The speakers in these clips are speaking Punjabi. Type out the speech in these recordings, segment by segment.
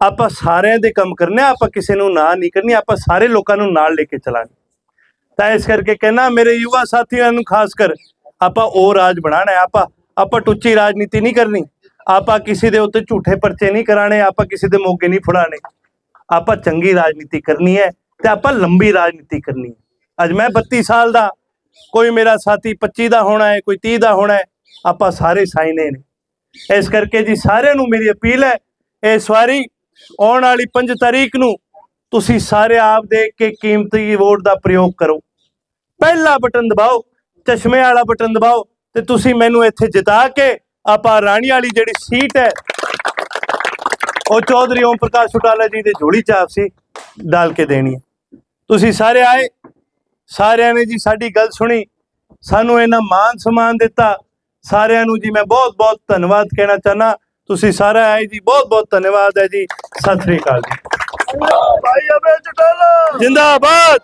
ਆਪਾਂ ਸਾਰਿਆਂ ਦੇ ਕੰਮ ਕਰਨੇ ਆਪਾਂ ਕਿਸੇ ਨੂੰ ਨਾ ਨਹੀਂ ਕਰਨੀ, ਆਪਾਂ ਸਾਰੇ ਲੋਕਾਂ ਨੂੰ ਨਾਲ ਲੈ ਕੇ ਚੱਲਾਂਗੇ। ਤਾਂ ਇਸ ਕਰਕੇ ਕਹਿਣਾ, ਮੇਰੇ ਯੁਵਾ ਸਾਥੀਆਂ ਨੂੰ ਖਾਸ ਕਰ, ਆਪਾਂ ਉਹ ਰਾਜ ਬਣਾਣਾ ਹੈ, ਆਪਾਂ ਆਪਾਂ ਟੁੱਚੀ ਰਾਜਨੀਤੀ ਨਹੀਂ ਕਰਨੀ, ਆਪਾਂ ਕਿਸੇ ਦੇ ਉੱਤੇ ਝੂਠੇ ਪਰਚੇ ਨਹੀਂ ਕਰਾਣੇ ਆਪਾਂ ਕਿਸੇ ਦੇ ਮੌਕੇ ਨਹੀਂ ਫੜਾਣੇ ਆਪਾਂ ਚੰਗੀ ਰਾਜਨੀਤੀ ਕਰਨੀ ਹੈ ਤੇ ਆਪਾਂ ਲੰਬੀ ਰਾਜਨੀਤੀ ਕਰਨੀ ਹੈ। ਅੱਜ ਮੈਂ 32 ਸਾਲ ਦਾ, ਕੋਈ ਮੇਰਾ ਸਾਥੀ 25 ਦਾ ਹੋਣਾ ਹੈ, ਕੋਈ 30 ਦਾ ਹੋਣਾ ਹੈ, ਆਪਾਂ ਸਾਰੇ ਸਾਈਨੇ ਨੇ। ਇਸ ਕਰਕੇ ਜੀ ਸਾਰਿਆਂ ਨੂੰ ਮੇਰੀ ਅਪੀਲ ਹੈ, ਇਸ ਵਾਰੀ ਆਉਣ ਵਾਲੀ 5 ਤਾਰੀਖ ਨੂੰ ਤੁਸੀਂ ਸਾਰੇ ਆਪ ਦੇਖ ਕੇ ਕੀਮਤੀ ਵੋਟ ਦਾ ਪ੍ਰਯੋਗ ਕਰੋ। ਪਹਿਲਾ ਬਟਨ ਦਬਾਓ, ਚਸ਼ਮੇ ਵਾਲਾ ਬਟਨ ਦਬਾਓ ਤੇ ਤੁਸੀਂ ਮੈਨੂੰ ਇੱਥੇ ਜਿਤਾ ਕੇ ਆਪਾਂ ਰਾਣੀ ਵਾਲੀ ਜਿਹੜੀ ਸੀਟ ਹੈ, ਉਹ ਚੌਧਰੀ ਓਮ ਪ੍ਰਕਾਸ਼ ਚੌਟਾਲਾ ਜੀ ਦੇ ਝੋਲੀ ਚ ਆਪਸੀ ਡਾਲ ਕੇ ਦੇਣੀ ਹੈ। ਤੁਸੀਂ ਸਾਰੇ ਆਏ, ਸਾਰਿਆਂ ਨੇ ਜੀ ਸਾਡੀ ਗੱਲ ਸੁਣੀ, ਸਾਨੂੰ ਇਹਨਾਂ ਮਾਨ ਸਨਮਾਨ ਦਿੱਤਾ, ਸਾਰਿਆਂ ਨੂੰ ਜੀ ਮੈਂ ਬਹੁਤ ਬਹੁਤ ਧੰਨਵਾਦ ਕਹਿਣਾ ਚਾਹਨਾ ਤੁਸੀਂ ਸਾਰੇ ਆਏ ਜੀ ਬਹੁਤ ਬਹੁਤ ਧੰਨਵਾਦ ਹੈ ਜੀ। ਸਤਿ ਸ੍ਰੀ ਅਕਾਲ ਜੀ। ਭਾਈ ਅਬੇ ਚਟਾਲਾ। ਜਿੰਦਾਬਾਦ।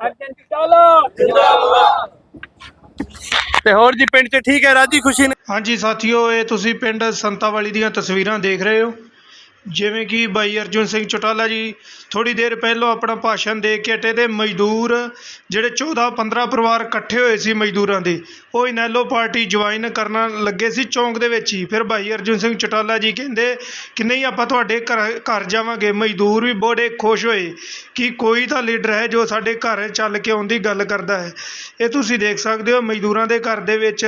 ਅਰਜਨ ਚਟਾਲਾ। ਤੇ ਹੋਰ ਜੀ ਪਿੰਡ 'ਚ ਠੀਕ ਹੈ? ਰਾਜੀ ਖੁਸ਼ੀ ਨੇ ਹਾਂਜੀ ਸਾਥੀਓ ਇਹ ਤੁਸੀਂ ਪਿੰਡ ਸੰਤਾਵਾਲੀ ਦੀਆਂ ਤਸਵੀਰਾਂ ਦੇਖ ਰਹੇ ਹੋ। ਜਿਵੇਂ ਕਿ ਬਾਈ ਅਰਜੁਨ ਸਿੰਘ ਚੌਟਾਲਾ ਜੀ ਥੋੜੀ ਦੇਰ ਪਹਿਲਾਂ ਆਪਣਾ ਭਾਸ਼ਣ ਦੇ ਕੇ ਹਟੇ ਤੇ ਮਜ਼ਦੂਰ ਜਿਹੜੇ 14 15 ਪਰਿਵਾਰ ਇਕੱਠੇ ਹੋਏ ਸੀ ਮਜ਼ਦੂਰਾਂ ਦੇ, ਉਹ ਇਨੈਲੋ ਪਾਰਟੀ ਜੁਆਇਨ ਕਰਨ ਲੱਗੇ ਸੀ ਚੌਂਕ ਦੇ ਵਿੱਚ ਹੀ। ਫਿਰ ਬਾਈ ਅਰਜੁਨ ਸਿੰਘ ਚੌਟਾਲਾ ਜੀ ਕਹਿੰਦੇ ਕਿ ਨਹੀਂ, ਆਪਾਂ ਤੁਹਾਡੇ ਘਰ ਘਰ ਜਾਵਾਂਗੇ। ਮਜ਼ਦੂਰ ਵੀ ਬੜੇ ਖੁਸ਼ ਹੋਏ ਕਿ ਕੋਈ ਤਾਂ ਲੀਡਰ ਹੈ ਜੋ ਸਾਡੇ ਘਰ ਚੱਲ ਕੇ ਆਉਣ ਦੀ ਗੱਲ ਕਰਦਾ ਹੈ। ਇਹ ਤੁਸੀਂ ਦੇਖ ਸਕਦੇ ਹੋ ਮਜ਼ਦੂਰਾਂ ਦੇ ਘਰ ਦੇ ਵਿੱਚ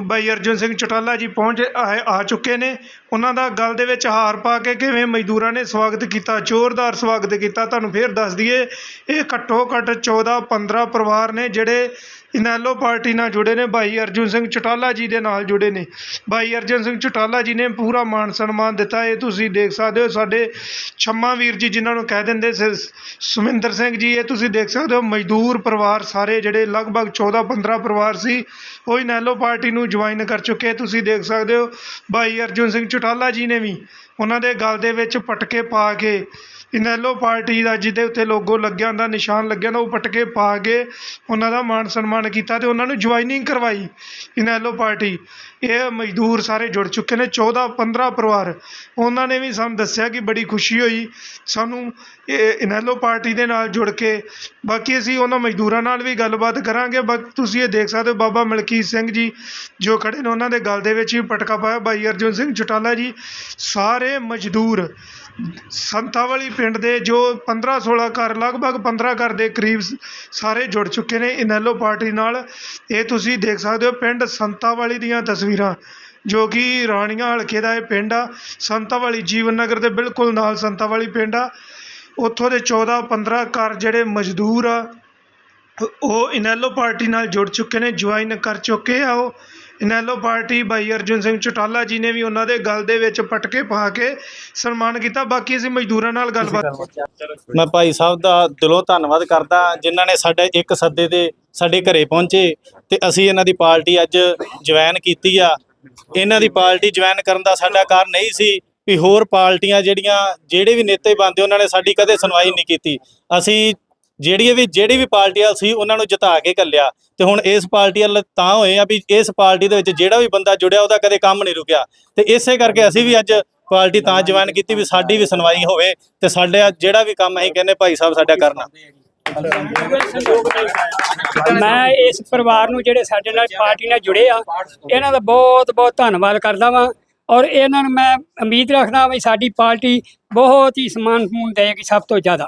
ਬਾਈ ਅਰਜੁਨ ਸਿੰਘ ਚਟਾਲਾ ਜੀ ਪਹੁੰਚ ਆਏ, ਆ ਚੁੱਕੇ ਨੇ। ਉਹਨਾਂ ਦਾ ਗਲ ਦੇ ਵਿੱਚ ਹਾਰ ਪਾ ਕੇ ਕਿਵੇਂ ਮਜ਼ਦੂਰਾਂ ਨੇ ਸਵਾਗਤ ਕੀਤਾ, ਜ਼ੋਰਦਾਰ ਸਵਾਗਤ ਕੀਤਾ, ਤੁਹਾਨੂੰ ਫੇਰ ਦੱਸ ਦਈਏ, ਇਹ ਘੱਟੋ ਘੱਟ 14 15 ਪਰਿਵਾਰ ਨੇ ਜਿਹੜੇ ਇਨੈਲੋ ਪਾਰਟੀ ਨਾਲ ਜੁੜੇ ਨੇ ਭਾਈ ਅਰਜੁਨ ਸਿੰਘ ਚਟਾਲਾ ਜੀ ਦੇ ਨਾਲ ਜੁੜੇ ਨੇ। ਭਾਈ ਅਰਜੁਨ ਸਿੰਘ ਚਟਾਲਾ ਜੀ ਨੇ ਪੂਰਾ ਮਾਣ ਸਨਮਾਨ ਦਿੱਤਾ, ਇਹ ਤੁਸੀਂ ਦੇਖ ਸਕਦੇ ਹੋ, ਸਾਡੇ ਛੰਮਾ ਵੀਰ ਜੀ ਜਿਨ੍ਹਾਂ ਨੂੰ ਕਹਿ ਦਿੰਦੇ ਸ ਸੁਮਿੰਦਰ ਸਿੰਘ ਜੀ, ਇਹ ਤੁਸੀਂ ਦੇਖ ਸਕਦੇ ਹੋ, ਮਜ਼ਦੂਰ ਪਰਿਵਾਰ ਸਾਰੇ ਜਿਹੜੇ ਲਗਭਗ 14 15 ਪਰਿਵਾਰ ਸੀ, ਉਹ ਇਨੈਲੋ ਪਾਰਟੀ ਨੂੰ ਜੁਆਇਨ ਕਰ ਚੁੱਕੇ ਤੁਸੀਂ ਦੇਖ ਸਕਦੇ ਹੋ ਭਾਈ ਅਰਜੁਨ ਸਿੰਘ ਚੌਟਾਲਾ ਜੀ ਨੇ ਵੀ ਉਹਨਾਂ ਦੇ ਗਲ ਦੇ ਵਿੱਚ ਪਟਕੇ ਪਾ ਕੇ ਇਨੈਲੋ ਪਾਰਟੀ ਦਾ ਜਿਹਦੇ ਉੱਤੇ ਲੋਗੋ ਲੱਗਿਆ ਹੁੰਦਾ, ਨਿਸ਼ਾਨ ਲੱਗਿਆ ਹੁੰਦਾ, ਉਹ ਪਟਕੇ ਪਾ ਕੇ ਉਹਨਾਂ ਦਾ ਮਾਣ ਸਨਮਾਨ ਕੀਤਾ ਅਤੇ ਉਹਨਾਂ ਨੂੰ ਜੁਆਇਨਿੰਗ ਕਰਵਾਈ ਇਨੈਲੋ ਪਾਰਟੀ। ਇਹ ਮਜ਼ਦੂਰ ਸਾਰੇ ਜੁੜ ਚੁੱਕੇ ਨੇ 14 15 ਪਰਿਵਾਰ। ਉਹਨਾਂ ਨੇ ਵੀ ਸਾਨੂੰ ਦੱਸਿਆ ਕਿ ਬੜੀ ਖੁਸ਼ੀ ਹੋਈ। ਸਾਨੂੰ ਇਹ ਇਨੈਲੋ ਪਾਰਟੀ ਦੇ ਨਾਲ ਜੁੜ ਕੇ ਬਾਕੀ ਅਸੀਂ ਉਹਨਾਂ ਮਜ਼ਦੂਰਾਂ ਨਾਲ ਵੀ ਗੱਲਬਾਤ ਕਰਾਂਗੇ। ਬਾਕੀ ਤੁਸੀਂ ਇਹ ਦੇਖ ਸਕਦੇ ਹੋ, ਬਾਬਾ ਮਲਕੀਤ ਸਿੰਘ ਜੀ ਜੋ ਖੜੇ ਨੇ, ਉਹਨਾਂ ਦੇ ਗਲ ਦੇ ਵਿੱਚ ਵੀ ਪਟਕਾ ਪਾਇਆ। ਬਾਈ ਅਰਜੁਨ ਸਿੰਘ ਚਟਾਲਾ ਜੀ, ਸਾਰੇ ਮਜ਼ਦੂਰ ਸੰਤਾਵਾਲੀ ਪਿੰਡ ਦੇ ਜੋ 15 16 ਘਰ, ਲਗਭਗ 15 ਘਰ ਦੇ ਕਰੀਬ ਸਾਰੇ ਜੁੜ ਚੁੱਕੇ ਨੇ ਇਨੈਲੋ ਪਾਰਟੀ ਨਾਲ। ਇਹ ਤੁਸੀਂ ਦੇਖ ਸਕਦੇ ਹੋ ਪਿੰਡ ਸੰਤਾਵਾਲੀ ਦੀਆਂ ਤਸਵੀਰਾਂ, ਜੋ ਕਿ ਰਾਣੀਆਂ ਹਲਕੇ ਦਾ ਇਹ ਪਿੰਡ ਆ। ਸੰਤਾਵਾਲੀ ਜੀਵਨ ਨਗਰ ਦੇ ਬਿਲਕੁਲ ਨਾਲ ਸੰਤਾਵਾਲੀ ਪਿੰਡ ਆ। ਉੱਥੋਂ ਦੇ 14 15 ਘਰ ਜਿਹੜੇ ਮਜ਼ਦੂਰ ਆ, ਉਹ ਇਨੈਲੋ ਪਾਰਟੀ ਨਾਲ ਜੁੜ ਚੁੱਕੇ ਨੇ, ਜੁਆਇਨ ਕਰ ਚੁੱਕੇ ਆ ਉਹ। ਇਨੈਲੋ ਪਾਰਟੀ ਬਾਈ ਅਰਜੁਨ ਸਿੰਘ ਚੌਟਾਲਾ ਜੀ ਨੇ ਵੀ ਉਹਨਾਂ ਦੇ ਗਲ ਦੇ ਵਿੱਚ ਪਟਕੇ ਪਾ ਕੇ ਸਨਮਾਨ ਕੀਤਾ। ਬਾਕੀ ਅਸੀਂ ਮਜ਼ਦੂਰਾਂ ਨਾਲ ਗੱਲਬਾਤ ਮੈਂ ਭਾਈ ਸਾਹਿਬ ਦਾ ਦਿਲੋਂ ਧੰਨਵਾਦ ਕਰਦਾ ਜਿਨ੍ਹਾਂ ਨੇ ਸਾਡੇ ਇੱਕ ਸੱਦੇ ਤੇ ਸਾਡੇ ਘਰੇ ਪਹੁੰਚੇ ਤੇ ਅਸੀਂ ਇਹਨਾਂ ਦੀ ਪਾਰਟੀ ਅੱਜ ਜੁਆਇਨ ਕੀਤੀ ਆ। ਇਹਨਾਂ ਦੀ ਪਾਰਟੀ ਜੁਆਇਨ ਕਰਨ ਦਾ ਸਾਡਾ ਕਾਰਨ ਨਹੀਂ ਸੀ ਵੀ ਹੋਰ ਪਾਰਟੀਆਂ ਜਿਹੜੀਆਂ, ਜਿਹੜੇ ਵੀ ਨੇਤੇ ਬਣਦੇ, ਉਹਨਾਂ ਨੇ ਸਾਡੀ ਕਦੇ ਸੁਣਵਾਈ ਨਹੀਂ ਕੀਤੀ। ਅਸੀਂ ਜਿਹੜੀ ਵੀ ਜਿਹੜੀ ਵੀ ਪਾਰਟੀਆਂ ਸੀ ਉਹਨਾਂ ਨੂੰ ਜਿਤਾ ਕੇ ਘੱਲਿਆ ਤੇ ਹੁਣ ਇਸ ਪਾਰਟੀ ਵੱਲ ਤਾਂ ਹੋਏ ਆ ਵੀ ਇਸ ਪਾਰਟੀ ਦੇ ਵਿੱਚ ਜਿਹੜਾ ਵੀ ਬੰਦਾ ਜੁੜਿਆ ਉਹਦਾ ਕਦੇ ਕੰਮ ਨਹੀਂ ਰੁਕਿਆ। ਤੇ ਇਸੇ ਕਰਕੇ ਅਸੀਂ ਵੀ ਅੱਜ ਪਾਰਟੀ ਤਾਂ ਜੁਆਇਨ ਕੀਤੀ ਵੀ ਸਾਡੀ ਵੀ ਸੁਣਵਾਈ ਹੋਵੇ ਤੇ ਸਾਡੇ ਜਿਹੜਾ ਵੀ ਕੰਮ ਅਸੀਂ ਕਹਿੰਦੇ ਭਾਈ ਸਾਹਿਬ ਸਾਡਾ ਕਰਨਾ। ਮੈਂ ਇਸ ਪਰਿਵਾਰ ਨੂੰ ਜਿਹੜੇ ਸਾਡੇ ਨਾਲ ਪਾਰਟੀ ਨਾਲ ਜੁੜੇ ਆ ਇਹਨਾਂ ਦਾ ਬਹੁਤ ਬਹੁਤ ਧੰਨਵਾਦ ਕਰਦਾ ਵਾਂ ਔਰ ਇਹਨਾਂ ਨੂੰ ਮੈਂ ਉਮੀਦ ਰੱਖਦਾ ਵੀ ਸਾਡੀ ਪਾਰਟੀ ਬਹੁਤ ਹੀ ਸਮਾਨ ਸਮੂਨ ਦੇਗੀ ਸਭ ਤੋਂ ਜ਼ਿਆਦਾ।